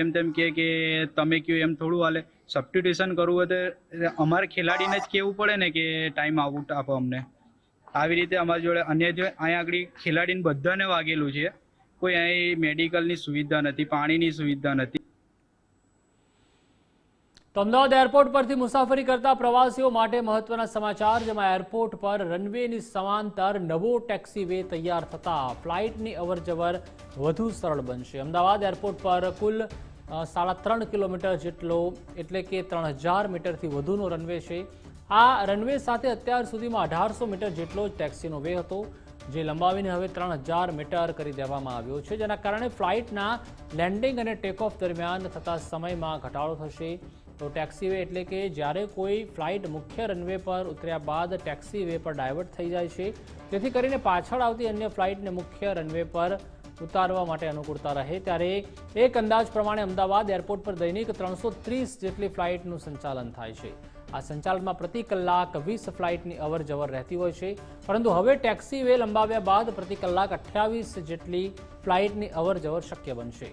એમ તેમ કે તમે કયો એમ થોડું હાલે. સબસ્ટિટ્યુશન કરવું હોય તો અમારે ખેલાડીને જ કહેવું પડે ને કે ટાઈમ આઉટ આપો અમને. આવી રીતે અમારી જોડે અન્ય જો અહીંયા આગળ ખેલાડીને બધાને વાગેલું છે. કોઈ અહીં મેડિકલની સુવિધા નથી, પાણીની સુવિધા નથી. તો અમદાવાદ એરપોર્ટ પરથી મુસાફરી કરતા પ્રવાસીઓ માટે મહત્વના સમાચાર, જેમાં એરપોર્ટ પર રનવેની સમાંતર નવો ટેક્સી વે તૈયાર થતા ફ્લાઇટની અવરજવર વધુ સરળ બનશે. અમદાવાદ એરપોર્ટ પર કુલ સાડા ત્રણ કિલોમીટર જેટલો, એટલે કે ત્રણ હજાર મીટરથી વધુનો રનવે છે. આ રનવે સાથે અત્યાર સુધીમાં અઢારસો મીટર જેટલો જ ટેક્સીનો વે હતો, જે લંબાવીને હવે ત્રણ હજાર મીટર કરી દેવામાં આવ્યો છે. જેના કારણે ફ્લાઇટના લેન્ડિંગ અને ટેકઓફ દરમિયાન થતા સમયમાં ઘટાડો થશે. તો ટેક્સી વે એટલે કે જ્યારે કોઈ ફ્લાઇટ મુખ્ય રનવે પર ઉતર્યા બાદ ટેક્સી વે પર ડાયવર્ટ થઈ જાય છે, જેથી કરીને પાછળ આવતી અન્ય ફ્લાઇટને મુખ્ય રનવે પર ઉતારવા માટે અનુકૂળતા રહે. ત્યારે એક અંદાજ પ્રમાણે અમદાવાદ એરપોર્ટ પર દૈનિક ત્રણસો જેટલી ફ્લાઇટનું સંચાલન થાય છે. આ સંચાલનમાં પ્રતિ કલાક વીસ ફ્લાઇટની અવર જવર રહેતી હોય છે. પરંતુ હવે ટેક્સી વે લંબાવ્યા બાદ પ્રતિ કલાક અઠ્યાવીસ જેટલી ફ્લાઇટની અવર જવર શક્ય બનશે.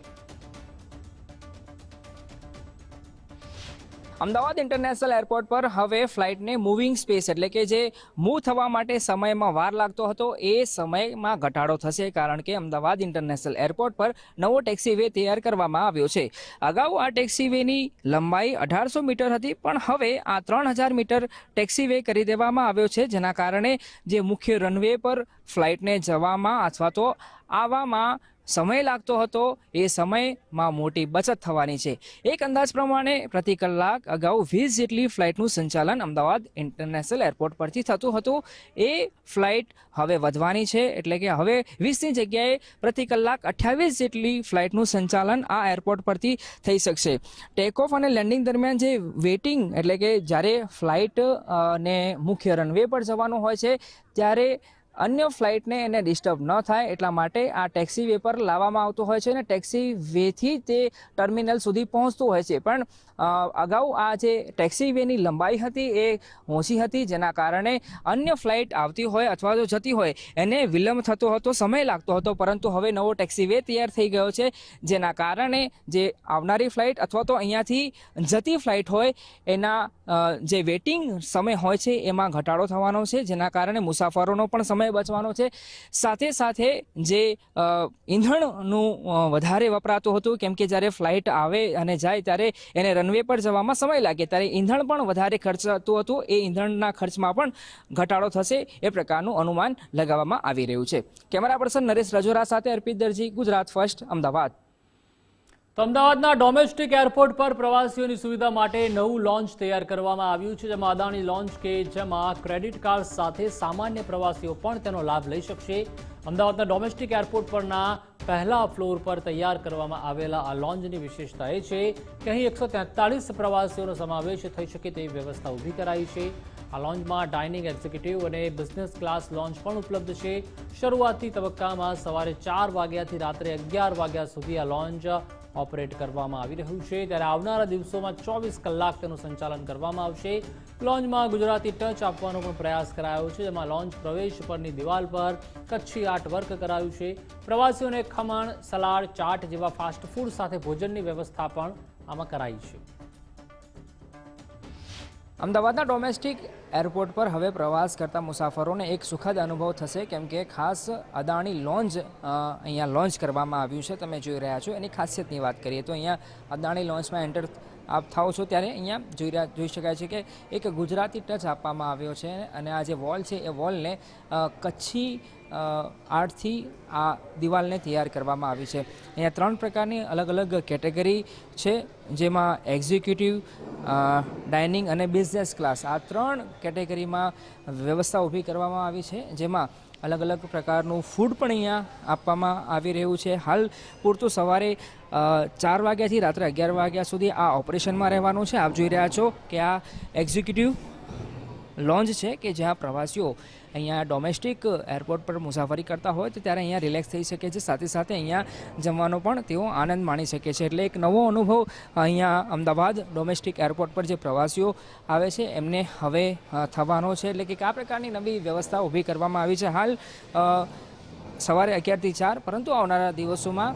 અમદાવાદ ઇન્ટરનેશનલ એરપોર્ટ પર હવે ફ્લાઇટને મૂવિંગ સ્પેસ એટલે કે જે મૂવ થવા માટે સમયમાં વાર લાગતો હતો, એ સમયમાં ઘટાડો થશે કારણ કે અમદાવાદ ઇન્ટરનેશનલ એરપોર્ટ પર નવો ટેક્સી વે તૈયાર કરવામાં આવ્યો છે. અગાઉ આ ટેક્સી વેની લંબાઈ અઢારસો મીટર હતી, પણ હવે આ ત્રણ હજાર મીટર ટેક્સી વે કરી દેવામાં આવ્યો છે, જેના કારણે જે મુખ્ય રનવે પર ફ્લાઇટને જવામાં અથવા તો આવવામાં સમય લાગતો હતો, એ સમયમાં મોટી બચત થવાની છે. એક અંદાજ પ્રમાણે પ્રતિ કલાક અગાઉ વીસ જેટલી ફ્લાઇટનું સંચાલન અમદાવાદ ઇન્ટરનેશનલ એરપોર્ટ પરથી થતું હતું. એ ફ્લાઇટ હવે વધવાની છે, એટલે કે હવે વીસની જગ્યાએ પ્રતિ કલાક અઠ્યાવીસ જેટલી ફ્લાઇટનું સંચાલન આ એરપોર્ટ પરથી થઈ શકશે. ટેક ઓફ અને લેન્ડિંગ દરમિયાન જે વેઇટિંગ એટલે કે જ્યારે ફ્લાઇટ ને મુખ્ય રનવે પર જવાનું હોય છે, ત્યારે અન્ય ફ્લાઇટને એને ડિસ્ટર્બ ન થાય એટલા માટે આ ટેક્સી વે પર લાવવામાં આવતું હોય છે અને ટેક્સી વેથી તે ટર્મિનલ સુધી પહોંચતું હોય છે. પણ અગાઉ આ જે ટેક્સી વેની લંબાઈ હતી એ ઓછી હતી, જેના કારણે અન્ય ફ્લાઇટ આવતી હોય અથવા તો જતી હોય, એને વિલંબ થતો હતો, સમય લાગતો હતો, પરંતુ હવે નવો ટેક્સી વે તૈયાર થઈ ગયો છે, જેના કારણે જે આવનારી ફ્લાઇટ અથવા તો અહીંયાથી જતી ફ્લાઇટ હોય, એના જે વેટિંગ સમય હોય છે એમાં ઘટાડો થવાનો છે, જેના કારણે મુસાફરોનો પણ સમય બચવાનો છે. સાથે સાથે જે ઈંધણનું વધારે વપરાતું હતું, કેમ કે જ્યારે ફ્લાઇટ આવે અને જાય ત્યારે એને રનવે પર જવામાં સમય લાગે. ત્યારે ઈંધણ પણ વધારે ખર્ચાતું હતું. એ ઈંધણના ખર્ચમાં પણ ઘટાડો થશે એ પ્રકારનું અનુમાન લગાવવામાં આવી રહ્યું છે. કેમેરા પર્સન નરેશ રજોરા સાથે અર્પિત દરજી, ગુજરાત ફર્સ્ટ, અમદાવાદ. તો અમદાવાદના ડોમેસ્ટિક એરપોર્ટ પર પ્રવાસીઓની સુવિધા માટે નવું લોન્ચ તૈયાર કરવામાં આવ્યું છે, જેમાં અદાણી લોન્ચ કે જેમાં ક્રેડિટ કાર્ડ સાથે સામાન્ય પ્રવાસીઓ પણ તેનો લાભ લઈ શકશે. અમદાવાદના ડોમેસ્ટિક એરપોર્ટ પરના પહેલા ફ્લોર પર તૈયાર કરવામાં આવેલા આ લોન્જની વિશેષતા એ છે કે અહીં એકસો પ્રવાસીઓનો સમાવેશ થઈ શકે તેવી વ્યવસ્થા ઊભી કરાઈ છે. આ લોન્જમાં ડાઇનિંગ એક્ઝિક્યુટિવ અને બિઝનેસ ક્લાસ લોન્જ પણ ઉપલબ્ધ છે. શરૂઆતી તબક્કામાં સવારે ચાર વાગ્યાથી રાત્રે અગિયાર વાગ્યા સુધી આ લોન્જ ઓપરેટ કરવામાં આવી રહ્યું છે. ત્યારે આવનારા દિવસોમાં ચોવીસ કલાક તેનું સંચાલન કરવામાં આવશે. લોન્જમાં ગુજરાતી ટચ આપવાનો પણ પ્રયાસ કરાયો છે, જેમાં લોન્ચ પ્રવેશ પરની દિવાલ પર કચ્છી આર્ટ વર્ક કરાયું છે. પ્રવાસીઓને ખમણ, સલાડ, ચાટ જેવા ફાસ્ટ ફૂડ સાથે ભોજનની વ્યવસ્થા પણ આમાં કરાઈ છે. અમદાવાદના ડોમેસ્ટિક એરપોર્ટ પર હવે પ્રવાસ કરતા મુસાફરોને એક સુખદ અનુભવ થશે, કેમ કે ખાસ અદાણી લોન્જ અહીંયા લોન્ચ કરવામાં આવ્યું છે, તમે જોઈ રહ્યા છો. એની ખાસિયતની વાત કરીએ તો અહીંયા અદાણી લોન્ચમાં એન્ટર આપ થાઓ છો ત્યારે અહીંયા જોઈ રહ્યા જોઈ શકાય છે કે એક ગુજરાતી ટચ આપવામાં આવ્યો છે અને આ જે વોલ છે, એ વોલને કચ્છી આર્ટથી આ દિવાલને તૈયાર કરવામાં આવી છે. અહીંયા ત્રણ પ્રકારની અલગ અલગ કેટેગરી છે, જેમાં એક્ઝિક્યુટિવ ડાઇનિંગ અને બિઝનેસ ક્લાસ. આ ત્રણ કેટેગરીમાં વ્યવસ્થા ઊભી કરવામાં આવી છે, જેમાં અલગ અલગ પ્રકારનું ફૂડ પણ અહીંયા આપવામાં આવી રહ્યું છે. હાલ પૂરતું સવારે ચાર વાગ્યાથી રાત્રે અગિયાર વાગ્યા સુધી આ ઓપરેશનમાં રહેવાનું છે. આપ જોઈ રહ્યા છો કે આ એક્ઝિક્યુટિવ લોન્જ છે કે જ્યાં પ્રવાસીઓ અહીંયા ડોમેસ્ટિક એરપોર્ટ પર મુસાફરી કરતા હોય તો ત્યારે અહીંયા રિલેક્સ થઈ શકે છે. સાથે સાથે અહીંયા જમવાનો પણ તેઓ આનંદ માણી શકે છે. એટલે એક નવો અનુભવ અહીંયા અમદાવાદ ડોમેસ્ટિક એરપોર્ટ પર જે પ્રવાસીઓ આવે છે એમને હવે થવાનો છે. એટલે કે આ પ્રકારની નવી વ્યવસ્થા ઊભી કરવામાં આવી છે. હાલ સવારે અગિયારથી ચાર પરંતુ આવનારા દિવસોમાં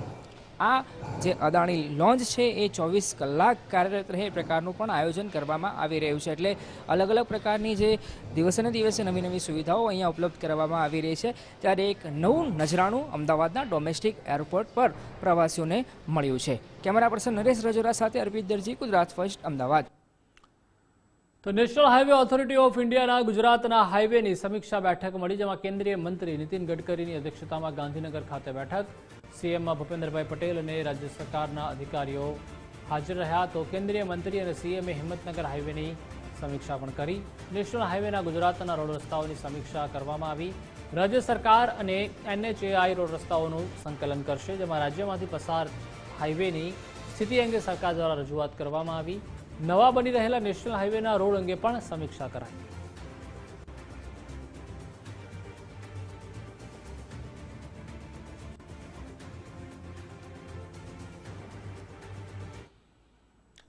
આ જે અદાણી લોન્ચ છે એ ચોવીસ કલાક કાર્યરત રહે પ્રકારનું પણ આયોજન કરવામાં આવી રહ્યું છે. એટલે અલગ અલગ પ્રકારની જે દિવસે દિવસે નવી નવી સુવિધાઓ અહીંયા ઉપલબ્ધ કરવામાં આવી રહી છે. ત્યારે એક નવું નજરાણું અમદાવાદના ડોમેસ્ટિક એરપોર્ટ પર પ્રવાસીઓને મળ્યું છે. કેમેરા પર્સન નરેશ રજોરા સાથે અર્પિત દરજી, ગુજરાત ફર્સ્ટ, અમદાવાદ. તો નેશનલ હાઈવે ઓથોરિટી ઓફ ઇન્ડિયાના ગુજરાતના હાઈવેની સમીક્ષા બેઠક મળી, જેમાં કેન્દ્રીય મંત્રી નીતિન ગડકરીની અધ્યક્ષતામાં ગાંધીનગર ખાતે બેઠક સીએમમાં ભૂપેન્દ્રભાઈ પટેલ અને રાજ્ય સરકારના અધિકારીઓ હાજર રહ્યા તો કેન્દ્રીય મંત્રી અને સીએમએ હિંમતનગર હાઈવેની સમીક્ષા પણ કરી. નેશનલ હાઈવેના ગુજરાતના રોડ રસ્તાઓની સમીક્ષા કરવામાં આવી. રાજ્ય સરકાર અને એનએચએઆઈ રોડ રસ્તાઓનું સંકલન કરશે, જેમાં રાજ્યમાંથી પસાર હાઈવેની સ્થિતિ અંગે સરકાર દ્વારા રજૂઆત કરવામાં આવી. નવા બની રહેલા નેશનલ હાઈવેના રોડ અંગે પણ સમીક્ષા કરાઈ.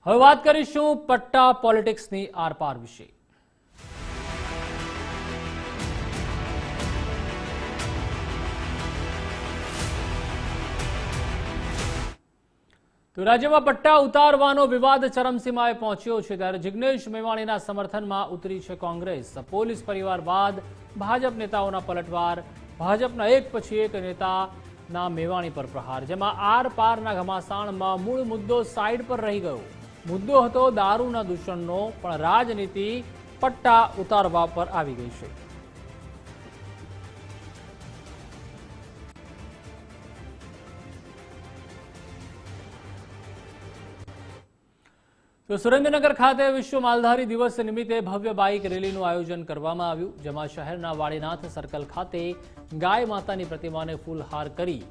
હવે વાત કરીશું પટ્ટા પોલિટિક્સની આરપાર વિશે. તો રાજ્યમાં પટ્ટા ઉતારવાનો વિવાદ ચરમસીમાએ પહોંચ્યો છે ત્યારે જિગ્નેશ મેવાણીના સમર્થનમાં ઉતરી છે કોંગ્રેસ. પોલીસ પરિવાર બાદ ભાજપ નેતાઓના પલટવાર, ભાજપના એક પછી એક નેતાના મેવાણી પર પ્રહાર, જેમાં આર પારના ઘમાસાણમાં મૂળ મુદ્દો સાઈડ પર રહી ગયો. મુદ્દો હતો દારૂના દૂષણનો પણ રાજનીતિ પટ્ટા ઉતારવા પર આવી ગઈ છે. તો સુરેન્દ્રનગર ખાતે વિશ્વ માલધારી દિવસ નિમિત્તે ભવ્ય બાઇક રેલીનું આયોજન કરવામાં આવ્યું, જેમાં શહેરના વાડીનાથ સર્કલ ખાતે ગાય માતાની પ્રતિમાને ફૂલહાર કરી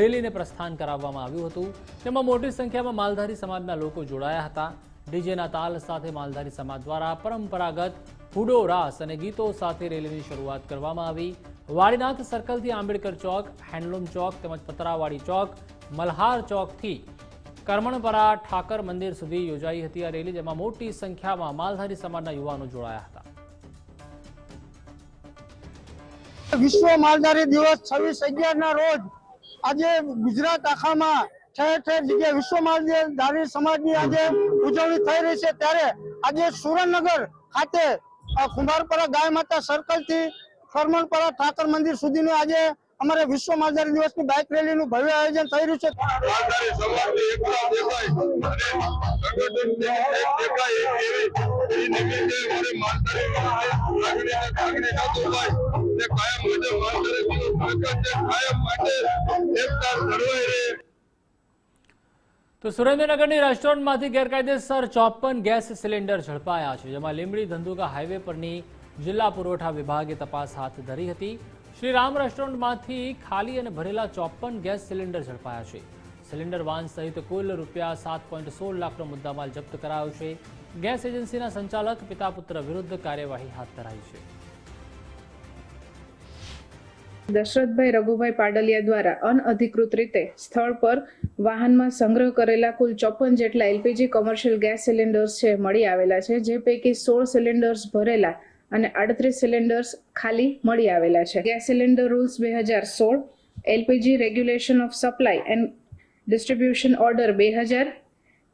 રેલીને પ્રસ્થાન કરાવવામાં આવ્યું હતું. તેમાં મોટી સંખ્યામાં માલધારી સમાજના લોકો જોડાયા હતા. ડીજેના તાલ સાથે માલધારી સમાજ દ્વારા પરંપરાગત હુડો, રાસ અને ગીતો સાથે રેલીની શરૂઆત કરવામાં આવી. વાડીનાથ સર્કલથી આંબેડકર ચોક, હેન્ડલૂમ ચોક તેમજ પતરાવાડી ચોક, મલ્હાર ચોકથી કરમણપરા ઠાકર મંદિર સુધી યોજાઈ હતી આ રેલી, જેમાં મોટી સંખ્યામાં માલધારી સમાજના યુવાનો જોડાયા હતા. વિશ્વ માલધારી દિવસ છવ્વીસ અગિયાર ના રોજ આજે ગુજરાત આખામાં ઠેર ઠેર જગ્યાએ વિશ્વ માલધારી સમાજની આજે ઉજવણી થઈ રહી છે. ત્યારે આજે સુરેન્દ્રનગર ખાતે કુંભારપરા ગાય માતા સર્કલથી કરમણપરા ઠાકર મંદિર સુધીનું આજે અમારે વિશ્વ માલધારી દિવસની બાઇક રેલીનું ભવ્ય આયોજન થઈ રહ્યું છે. તે સુરેન્દ્રનગરની રેસ્ટોરન્ટમાંથી ગેરકાયદેસર ચોપન ગેસ સિલિન્ડર ઝડપાયા છે જેમાં લીંબડી ધંધુકા હાઈવે પરની જિલ્લા પુરવઠા વિભાગે તપાસ હાથ ધરી હતી. શ્રી રામ રેસ્ટોરન્ટમાંથી ખાલી અને ભરેલા ચોપન ગેસ સિલિન્ડર ઝડપાયા છે. સિલિન્ડર વાન સહિત કુલ રૂપિયા સાત પોઈન્ટ સોળ લાખનો મુદ્દામાલ જપ્ત કરાયો છે. ગેસ એજન્સીના સંચાલક પિતા પુત્ર વિરુદ્ધ કાર્યવાહી હાથ ધરાઈ છે. દશરથભાઈ રઘુભાઈ પાડલિયા દ્વારા અનઅધિકૃત રીતે સ્થળ પર વાહનમાં સંગ્રહ કરેલા કુલ ચોપન જેટલા એલપીજી કોમર્શિયલ ગેસ સિલિન્ડર્સ છે, મળી આવેલા છે, જે પૈકી સોળ સિલિન્ડર્સ ભરેલા અને આડત્રીસ સિલિન્ડર્સ ખાલી મળી આવેલા છે. ગેસ સિલિન્ડર રૂલ્સ બે હજાર સોળ, LPG regulation of supply and distribution order બે હજાર,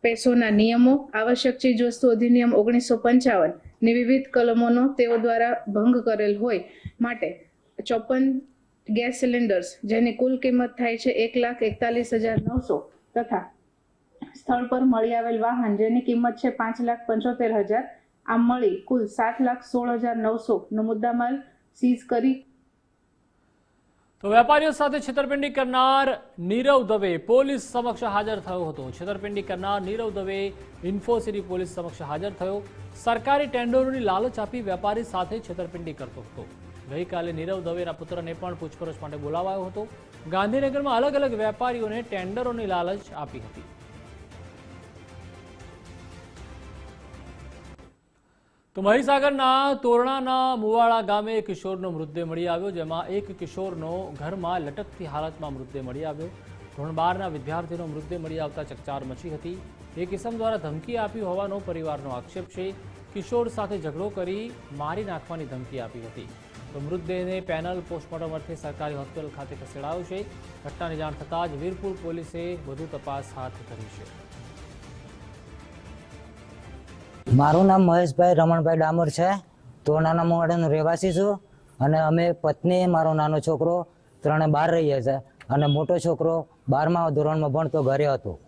પેસોના નિયમો, આવશ્યક ચીજવસ્તુ અધિનિયમ ઓગણીસો પંચાવન, ની વિવિધ કલમોનો તેઓ દ્વારા ભંગ કરેલ હોય માટે ચોપન ગેસ સિલિન્ડર્સ, જેની કુલ કિંમત થાય છે એક લાખ એકતાલીસ હજાર નવસો તથા સ્થળ પર મળી આવેલ વાહન, જેની કિંમત છે પાંચ લાખ પંચોતેર હજાર આમ મળી કુલ સાત લાખ સોળ હજાર નવસો નો મુદ્દામાલ સીઝ કરી. તો વેપારીઓ સાથે છેતરપિંડી કરનાર નીરવ દવે પોલીસ સમક્ષ હાજર થયો હતો. છેતરપિંડી કરનાર નીરવ દવે ઇન્ફોસિટી પોલીસ સમક્ષ હાજર થયો. સરકારી ટેન્ડરોની લાલચ આપી વેપારી સાથે છેતરપિંડી કરતો હતો. ગઈકાલે નીરવ દવેના પુત્રને પણ પૂછપરછ માટે બોલાવાયો હતો. ગાંધીનગરમાં અલગ અલગ વેપારીઓને ટેન્ડરોની લાલચ આપી હતી. તો મહીસાગરના તોરણાના મુવાડા ગામે કિશોરનો મૃતદેહ મળી આવ્યો, જેમાં એક કિશોરનો ઘરમાં લટકતી હાલતમાં મૃતદેહ મળી આવ્યો. ધોરણ બારના વિદ્યાર્થીનો મૃતદેહ મળી આવતા ચકચાર મચી હતી. એક કિસમ દ્વારા ધમકી આપી હોવાનો પરિવારનો આક્ષેપ છે. કિશોર સાથે ઝઘડો કરી મારી નાખવાની ધમકી આપી હતી. તો મૃતદેહને પેનલ પોસ્ટમોર્ટમ અર્થે સરકારી હોસ્પિટલ ખાતે ખસેડાયો છે. ઘટનાની જાણ થતાં જ વીરપુર પોલીસે વધુ તપાસ હાથ ધરી છે. મારું નામ મહેશભાઈ રમણભાઈ ડામોર છે. તોરણાના મોડાનો રહેવાસી છું અને અમે પત્ની, મારો નાનો છોકરો ત્રણે બહાર રહીએ છે અને મોટો છોકરો બારમા ધોરણમાં ભણતો ઘરે હતો.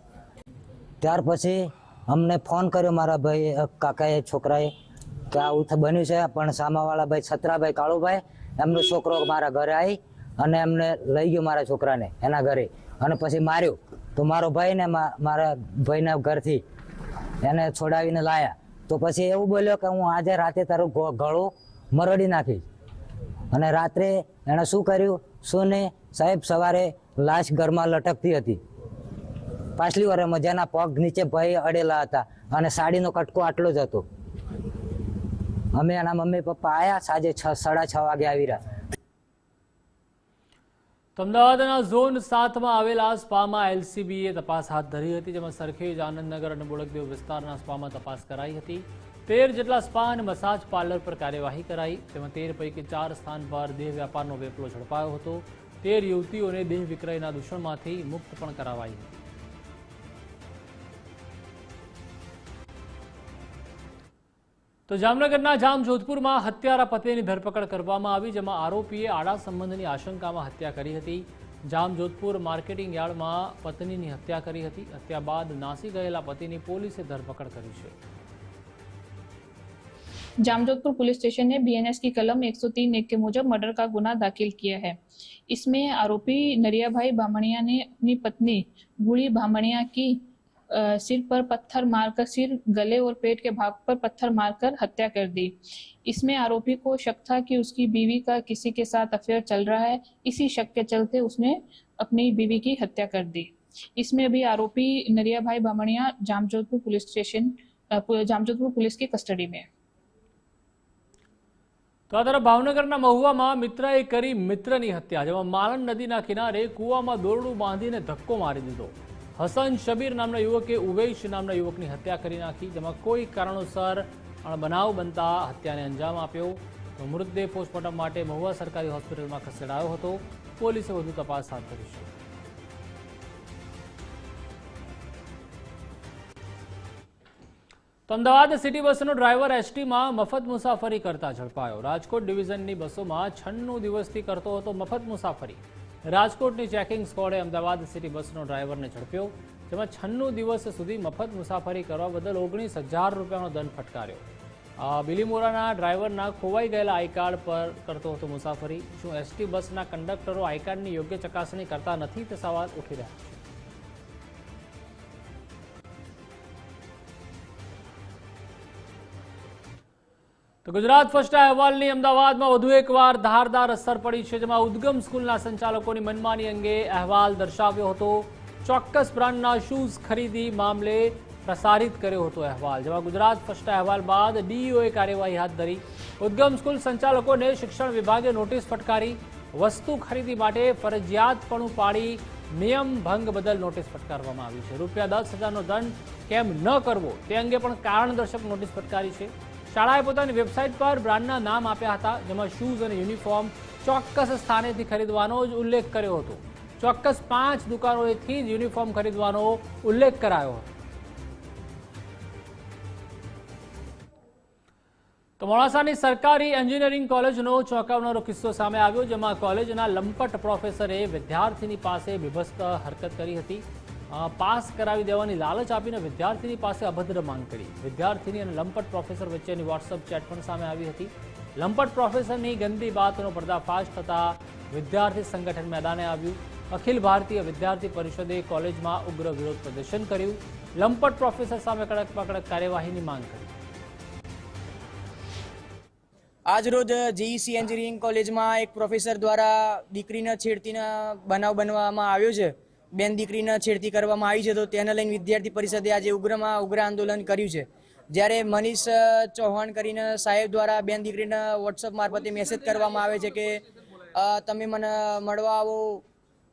ત્યાર પછી અમને ફોન કર્યો મારા ભાઈ કાકાએ, છોકરાએ કે આવું બન્યું છે, પણ સામાવાળા ભાઈ, છત્રાભાઈ, કાળુભાઈ, એમનો છોકરો મારા ઘરે આવી અને એમને લઈ ગયો મારા છોકરાને એના ઘરે અને પછી માર્યો. તો મારો ભાઈ ને મા- મારા ભાઈના ઘરથી એને છોડાવીને લાયા. તો પછી એવું બોલ્યો કે હું આજે રાતે તારું ગળો મરડી નાખીશ. અને રાત્રે એણે શું કર્યું? શું નહીં? સાહેબ, સવારે લાશ ઘરમાં લટકતી હતી. પાછલી વારે મજાના પગ નીચે ભાઈ અડેલા હતા અને સાડીનો કટકો આટલો જ હતો. અમે એના મમ્મી પપ્પા આવ્યા સાંજે છ સાડા છ વાગે આવી રહ્યા. અમદાવાદના ઝોન સાતમાં આવેલા સ્પામાં એલસીબીએ તપાસ હાથ ધરી હતી, જેમાં સરખેજ આનંદનગર અને બોળકદેવ વિસ્તારના સ્પામાં તપાસ કરાઈ હતી. તેર જેટલા સ્પા અને મસાજ પાર્લર પર કાર્યવાહી કરાઈ તેમાં તેર પૈકી ચાર સ્થાન પર દેહ વ્યાપારનો વેપલો ઝડપાયો હતો. તેર યુવતીઓને દેહ વિક્રયના દૂષણમાંથી મુક્ત પણ કરાવાઈ. હતી તો જામનગરના જામજોધપુરમાં હત્યારા પતિની ધરપકડ કરવામાં આવી જેમાં આરોપીએ આડા સંબંધની આશંકામાં હત્યા કરી હતી જામજોધપુર માર્કેટિંગ યાર્ડમાં પત્નીની હત્યા કરી હતી હત્યા બાદ નાસી ગયેલા પતિની પોલીસે ધરપકડ કરી છે जामजोधपुर पुलिस स्टेशन ने बीएनएस की कलम 103 एक के मुजब मर्डर का गुना दाखिल किया है इसमें आरोपी नरियाभाई बामणिया ने अपनी पत्नी बूढ़ी बामणिया की अ, सिर पर पत्थर मारकर सिर गले और पेट के भाग पर पत्थर मारकर हत्या कर दी इसमें आरोपी को शक था कि उसकी बीवी का किसी के साथ अफेयर चल रहा है इसी शक के चलते उसने अपनी बीवी की हत्या कर दी इसमें अभी आरोपी नरियाभाई बामणिया जामजोधपुर पुलिस स्टेशन अ, पु- जामजोधपुर पुलिस की कस्टडी में है તો આ તરફ ભાવનગરના મહુવામાં મિત્રએ કરી મિત્રની હત્યા જેમાં માલણ નદીના કિનારે કૂવામાં દોરડું બાંધીને ધક્કો મારી દીધો હસન શબીર નામના યુવકે ઉવેશ નામના યુવકની હત્યા કરી નાખી, જેમાં કોઈ કારણોસર બનાવ બનતા હત્યાને અંજામ આપ્યો. તો મૃતદેહ પોસ્ટમોર્ટમ માટે મહુવા સરકારી હોસ્પિટલમાં ખસેડાયો હતો. પોલીસે વધુ તપાસ હાથ ધરી છે. અમદાવાદ સિટી બસનો ડ્રાઈવર એસટીમાં મફત મુસાફરી કરતા ઝડપાયો. રાજકોટ ડિવિઝનની બસોમાં છન્નું દિવસથી કરતો હતો મફત મુસાફરી. રાજકોટની ચેકિંગ સ્કોડે અમદાવાદ સિટી બસનો ડ્રાઈવરને ઝડપ્યો, જેમાં છન્નું દિવસ સુધી મફત મુસાફરી કરવા બદલ ઓગણીસ હજાર રૂપિયાનો દંડ ફટકાર્યો. બિલીમોરાના ડ્રાઈવરના ખોવાઈ ગયેલા આઈ કાર્ડ પર કરતો હતો મુસાફરી. શું એસટી બસના કંડક્ટરો આઈ કાર્ડની યોગ્ય ચકાસણી કરતા નથી તે સવાલ ઉઠી રહ્યા છે. તો ગુજરાત ફર્સ્ટ અહેવાલની અમદાવાદમાં વધુ એકવાર ધારદાર અસર પડી છે, જેમાં ઉદ્ગમ સ્કૂલના સંચાલકોની મનમાની અંગે અહેવાલ દર્શાવ્યો હતો. ચોક્કસ બ્રાન્ડના શૂઝ ખરીદી મામલે પ્રસારિત કર્યો હતો અહેવાલ, જેમાં ગુજરાત ફર્સ્ટ અહેવાલ બાદ ડીઈઓએ કાર્યવાહી હાથ ધરી. ઉદ્ગમ સ્કૂલ સંચાલકોને શિક્ષણ વિભાગે નોટિસ ફટકારી, વસ્તુ ખરીદી માટે ફરજિયાતપણું પાડી નિયમ ભંગ બદલ નોટિસ ફટકારવામાં આવી છે. રૂપિયા દસ હજારનો દંડ કેમ ન કરવો તે અંગે પણ કારણદર્શક નોટિસ ફટકારી છે. શાળાએ પોતાની વેબસાઇટ પર બ્રાન્ડના નામ આપ્યા હતા, જેમાં શૂઝ અને યુનિફોર્મ ચોક્કસ સ્થાનેથી ખરીદવાનો જ ઉલ્લેખ કર્યો હતો. ચોક્કસ પાંચ દુકાનોએથી જ યુનિફોર્મ ખરીદવાનો ઉલ્લેખ કરાયો હતો. તો મોડાસાની સરકારી એન્જિનિયરિંગ કોલેજનો ચોંકાવનારો કિસ્સો સામે આવ્યો, જેમાં કોલેજના લંપટ પ્રોફેસરે વિદ્યાર્થીની પાસે વિભસ્ત હરકત કરી હતી. પાસ કરાવી દેવાની લાલચ આપીને વિદ્યાર્થીની પાસે અભદ્ર માંગ કરી. વિદ્યાર્થીની અને લંપટ પ્રોફેસર વચ્ચેની વોટ્સઅપ ચેટ પણ સામે આવી હતી. લંપટ પ્રોફેસરની ગંદી બાતનો પર્દાફાશ થતા વિદ્યાર્થી સંગઠન મેદાને આવ્યું. અખિલ ભારતીય વિદ્યાર્થી પરિષદે કોલેજમાં ઉગ્ર વિરોધ પ્રદર્શન કર્યું. લંપટ પ્રોફેસર સામે કડકમાં કડક કાર્યવાહીની માંગ કરી. આજરોજ જીઈસી એન્જિનિયરિંગ કોલેજમાં એક પ્રોફેસર દ્વારા દીકરીના છેડતીના બનાવ બનવામાં આવ્યો છે. બેન દીકરીના છેડતી કરવામાં આવી છે, તો તેને લઈને વિદ્યાર્થી પરિષદે આજે ઉગ્રમાં ઉગ્ર આંદોલન કર્યું છે. જ્યારે મનીષ ચૌહાણ કરીને સાહેબ દ્વારા બેન દીકરીના વોટ્સઅપ મારફતે મેસેજ કરવામાં આવે છે કે તમે મને મળવા આવો,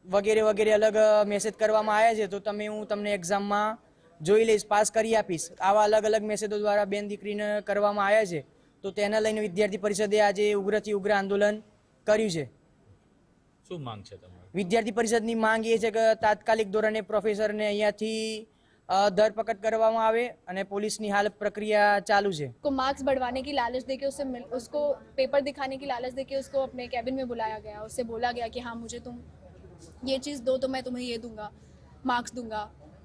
વગેરે વગેરે અલગ મેસેજ કરવામાં આવ્યા છે, તો તમે, હું તમને એક્ઝામમાં જોઈ લઈશ પાસ કરી આપીશ. આવા અલગ અલગ મેસેજો દ્વારા બેન દીકરીને કરવામાં આવ્યા છે. તો તેને લઈને વિદ્યાર્થી પરિષદે આજે ઉગ્રથી ઉગ્ર આંદોલન કર્યું છે. શું માંગ છે તમારી? વિદ્યાર્થી પરિષદની માંગ એ છે કે તાત્કાલિક ધોરણે પ્રોફેસરને અહીંયાથી અ, ધરપકડ કરવામાં આવે અને પોલીસની હાલ પ્રક્રિયા ચાલુ છે को मार्क्स बढ़वाने की लालच देके उससे मिल उसको पेपर दिखाने की लालच देके उसको अपने कैबिन में बुलाया गया उससे बोला गया कि हाँ मुझे तुम ये चीज़ दो तो मैं तुम्हें ये दूंगा मार्क्स दूंगा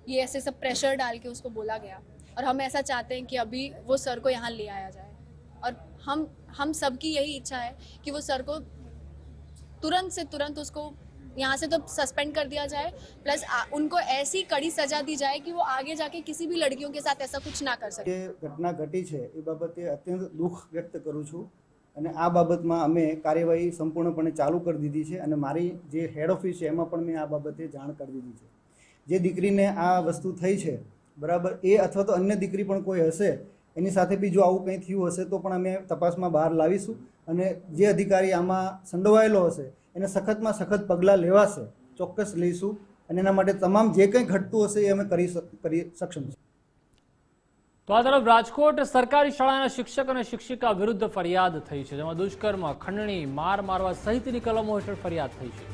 ये ऐसे सब प्रेशर डाल के उसको बोला गया और हम ऐसा चाहते हैं कि अभी वो सर को यहाँ ले आया जाए और हम हम सबकी यही इच्छा है कि वो सर को तुरंत से तुरंत उसको यहाँ से तो सस्पेंड कर दिया जाए प्लस आ- उनको ऐसी कड़ी सजा दी जाए कि वो आगे जाके किसी भी लड़कियों के साथ ऐसा कुछ ना कर सके જે ઘટના ઘટી છે એ બાબતે અત્યંત દુઃખ વ્યક્ત કરું છું અને આ બાબતમાં અમે કાર્યવાહી સંપૂર્ણપણે ચાલુ કરી દીધી છે અને મારી જે હેડ ઓફિસ છે એમાં પણ મેં આ બાબતે જાણ કરી દીધી છે જે દીકરીને આ વસ્તુ થઈ છે બરાબર એ અથવા તો અન્ય દીકરી પણ કોઈ હશે એની સાથે બી જો આવું કંઈ થયું હશે તો પણ અમે તપાસમાં બહાર લાવીશું અને જે અધિકારી આમાં સંડોવાયેલો હશે એને સખતમાં સખત પગલાં લેવાશે, ચોક્કસ લઈશું. અને એના માટે તમામ જે કંઈ ઘટતું હશે એ અમે કરી કરી સક્ષમ છીએ. તો આ તરફ રાજકોટ સરકારી શાળાના શિક્ષક અને શિક્ષિકા વિરુદ્ધ ફરિયાદ થઈ છે, જેમાં દુષ્કર્મ, ખંડણી, માર મારવા સહિતની કલમો હેઠળ ફરિયાદ થઈ છે.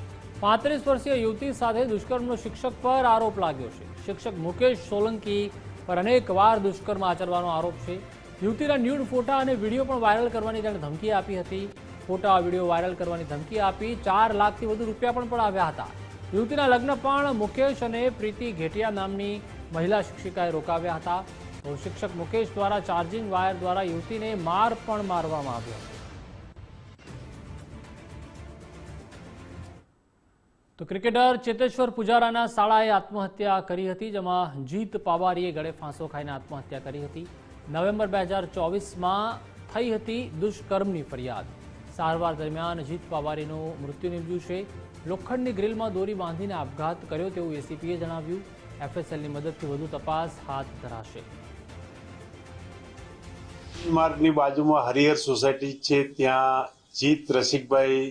પાંત્રીસ વર્ષીય યુવતી સાથે દુષ્કર્મનો શિક્ષક પર આરોપ લાગ્યો છે. શિક્ષક મુકેશ સોલંકી પર અનેક વાર દુષ્કર્મ આચરવાનો આરોપ છે. યુવતીના ન્યૂડ ફોટા અને વીડિયો પણ વાયરલ કરવાની તેણે ધમકી આપી હતી. ફોટા વીડિયો વાયરલ કરવાની ધમકી આપી ચાર લાખથી વધુ રૂપિયા પણ પડાવ્યા હતા. યુવતીના લગ્ન પણ મુકેશ અને પ્રીતિ ઘેટિયા નામની મહિલા શિક્ષિકાએ રોકાવ્યા હતા. શિક્ષક મુકેશ દ્વારા ચાર્જિંગ વાયર દ્વારા યુવતીને માર પણ મારવામાં આવ્યો. તો ક્રિકેટર ચેતેશ્વર પુજારાના શાળાએ આત્મહત્યા કરી હતી, જેમાં જીત પાવારીએ ગળે ફાંસો ખાઈને આત્મહત્યા કરી હતી. નવેમ્બર બે હજાર ચોવીસમાં થઈ હતી દુષ્કર્મની ફરિયાદ. સારવાર દરમિયાન જીત પાવારીનું મૃત્યુ નિપજ્યું છે. લોખંડની ગ્રીલમાં દોરી બાંધીને આપઘાત કર્યો તેવું એસીપીએ જણાવ્યું. એફએસએલની મદદથી વધુ તપાસ હાથ ધરાશે. માર્ગની બાજુમાં હરિહર સોસાયટી છે. ત્યાં જીત રસિકભાઈ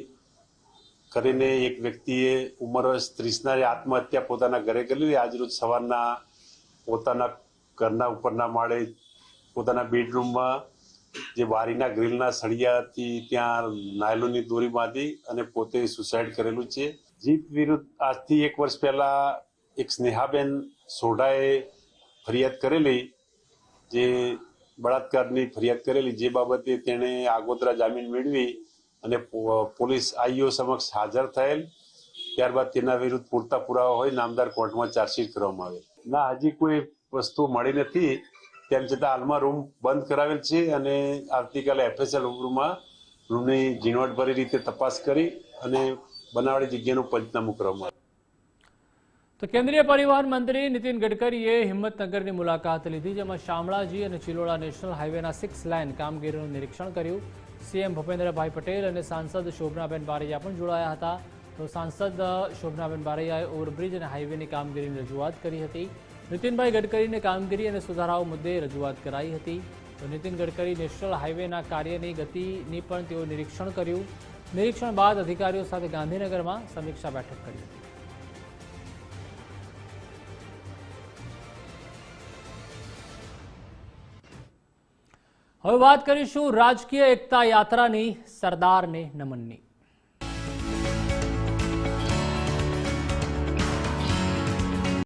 કરીને એક વ્યક્તિએ ઉંમર વર્ષ ત્રીસના આત્મહત્યા પોતાના ઘરે કરેલી આજરોજ સવારના પોતાના ઘરના ઉપરના માળે પોતાના બેડરૂમમાં જે બારીના ગ્રીલના સળિયાથી ત્યાં નાયલોનની દોરી બાંધી અને પોતે સુસાઇડ કરેલું છે. જીત વિરુદ્ધ આજથી એક વર્ષ પહેલા એક સ્નેહાબેન સોઢાએ ફરિયાદ કરેલી, જે બળાત્કારની ફરિયાદ કરેલી, જે બાબતે તેણે આગોતરા જામીન મેળવી અને પોલીસ આઈઓ સમક્ષ હાજર થયેલ. ત્યારબાદ તેના વિરુદ્ધ પૂરતા પુરાવા હોય, નામદાર કોર્ટમાં ચાર્જશીટ કરવામાં આવે. ના, હજી કોઈ વસ્તુ મળી નથી. તેમ છતાં હાલમાં રૂમ બંધ કરાવેલ છે અને આવતીકાલે એફએસએલ રૂમમાં રૂમની ઝીણવટભરી રીતે તપાસ કરી અને બનાવડી જગ્યાનું પંચનામું કરવામાં તો કેન્દ્રીય પરિવહન મંત્રી નીતિન ગડકરીએ હિંમતનગરની મુલાકાત લીધી, જેમાં શામળાજી અને ચિલોડા નેશનલ હાઈવેના સિક્સ લાઇન કામગીરીનું નિરીક્ષણ કર્યું. સીએમ ભૂપેન્દ્રભાઈ પટેલ અને સાંસદ શોભનાબેન બારૈયા પણ જોડાયા હતા. તો સાંસદ શોભનાબેન બારૈયાએ ઓવરબ્રિજ અને હાઈવેની કામગીરીની રજૂઆત કરી હતી. નીતિનભાઈ ગડકરીને કામગીરી અને સુધારાઓ મુદ્દે રજૂઆત કરાઈ હતી. તો નીતિન ગડકરી નેશનલ હાઈવેના કાર્યની ગતિની પણ તેઓ નિરીક્ષણ કર્યું. નિરીક્ષણ બાદ અધિકારીઓ સાથે ગાંધીનગરમાં સમીક્ષા બેઠક કરી હતી. હવે વાત કરીશું રાજકીય એકતા યાત્રાની, સરદારને નમનની.